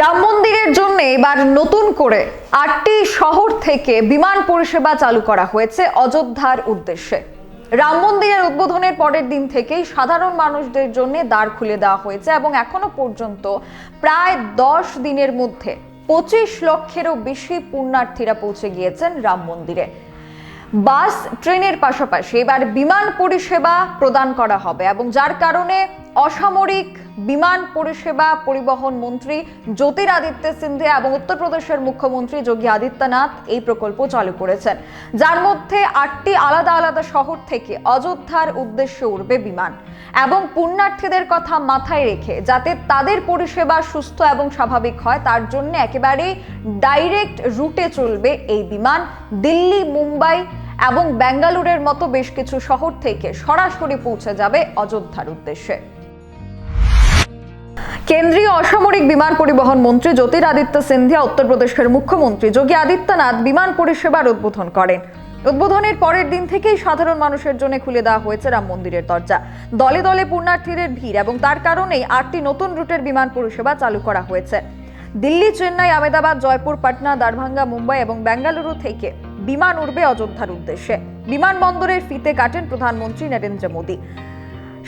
রাম মন্দিরের জন্য এবার নতুন করে আটটি শহর থেকে বিমান পরিষেবা চালু করা হয়েছে অযোধ্যার উদ্দেশ্যে। রাম মন্দিরের উদ্বোধনের পরের দিন থেকেই সাধারণ মানুষদের জন্য দ্বার খুলে দেওয়া হয়েছে এবং এখনও পর্যন্ত প্রায় দশ দিনের মধ্যে পঁচিশ লক্ষেরও বেশি পুণ্যার্থীরা পৌঁছে গিয়েছেন রাম মন্দিরে। বাস, ট্রেনের পাশাপাশি এবার বিমান পরিষেবা প্রদান করা হবে এবং যার কারণে অসামরিক বিমান পরিষেবা পরিবহন মন্ত্রী জ্যোতিরাদিত্য সিন্ধিয়া এবং উত্তরপ্রদেশের মুখ্যমন্ত্রী যোগী আদিত্যনাথ এই প্রকল্প চালু করেছেন। যার মধ্যে আটটি আলাদা আলাদা শহর থেকে অযোধ্যার উদ্দেশ্যে উড়বে বিমান এবং পুণ্যার্থীদের কথা মাথায় রেখে যাতে তাদের পরিষেবা সুস্থ এবং স্বাভাবিক হয়, তার জন্য একেবারেই ডাইরেক্ট রুটে চলবে এই বিমান। দিল্লি, মুম্বাই এবং বেঙ্গালুরের মতো বেশ কিছু শহর থেকে সরাসরি পৌঁছে যাবে অযোধ্যার উদ্দেশ্যে। কেন্দ্রীয় অসামরিক বিমান পরিবহন মন্ত্রী জ্যোতিরাদিত্য সিন্ধিয়া, উত্তরপ্রদেশের মুখ্যমন্ত্রী যোগী আদিত্যনাথ বিমান পরিষেবার উদ্বোধন করেন। উদ্বোধনের পরের দিন থেকেই সাধারণ মানুষের জন্য খুলে দেওয়া হয়েছে রাম মন্দিরের দরজা। দলে দলে পুণ্যার্থীদের ভিড় এবং তার কারণেই আটটি নতুন রুটের বিমান পরিষেবা চালু করা হয়েছে। দিল্লি, চেন্নাই, আমেদাবাদ, জয়পুর, পাটনা, দারভাঙ্গা, মুম্বাই এবং বেঙ্গালুরু থেকে বিমান উড়বে অযোধ্যার উদ্দেশ্যে। বিমানবন্দরের ফিতে কাটেন প্রধানমন্ত্রী নরেন্দ্র মোদী।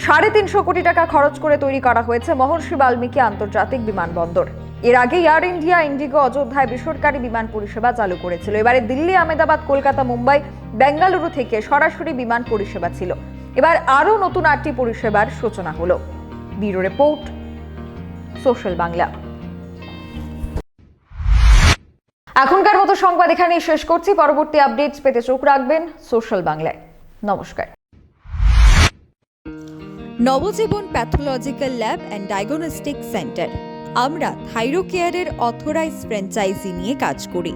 সাড়ে তিনশো কোটি টাকা খরচ করে তৈরি করা হয়েছে মহর্ষি বাল্মীকি আন্তর্জাতিক বিমানবন্দর। এর আগে এয়ার ইন্ডিয়া ইন্ডিগো অযোধ্যায় বেসরকারি বিমান পরিষেবা চালু করেছিল। এবারে দিল্লি, আহমেদাবাদ, কলকাতা, মুম্বাই, বেঙ্গালুরু থেকে সরাসরি বিমান পরিষেবা ছিল। এবার আরও নতুন আটটি পরিষেবার সূচনা হলো। Bureau report, social Bangla. এখনকার মতো সংবাদ এখানেই শেষ করছি। পরবর্তী আপডেটস পেতে চোখ রাখবেন সোশ্যাল বাংলায়। নমস্কার। Nabajiban pathological lab and diagnostic centre. আমরা থাইরোকেয়ারের অথরাইজ ফ্র্যাঞ্চাইজি নিয়ে কাজ করি।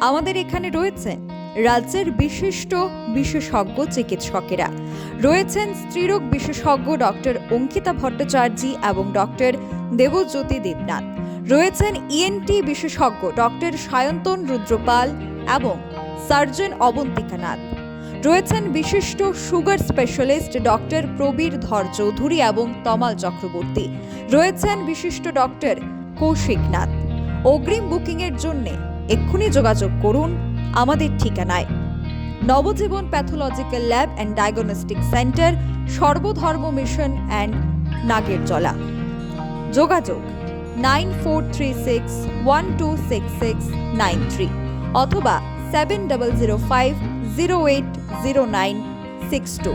আমাদের এখানে রয়েছেন রাজ্যের বিশিষ্ট বিশেষজ্ঞ চিকিৎসকেরা। রয়েছেন স্ত্রীরোগ বিশেষজ্ঞ ডক্টর অঙ্কিতা ভট্টাচার্য এবং ডক্টর দেবজ্যোতি দেবনাথ। রয়েছেন ইএনটি বিশেষজ্ঞ ডক্টর সায়ন্তন রুদ্রপাল এবং সার্জন অবন্তিকা নাথ রয়েছেন বিশিষ্ট সুগার স্পেশালিস্ট ডক্টর প্রবীর ধর চৌধুরী এবং তমাল চক্রবর্তী। রয়েছেন বিশিষ্ট ডক্টর কৌশিক নাথ। অগ্রিম বুকিংয়ের জন্য এক্ষুনি যোগাযোগ করুন আমাদের ঠিকানায়। Nabajiban pathological lab and diagnostic centre, Sarbadharma mission and Nagerjala. যোগাযোগ nine four three six one two six six nine three অথবা seven double zero five zero eight zero nine six two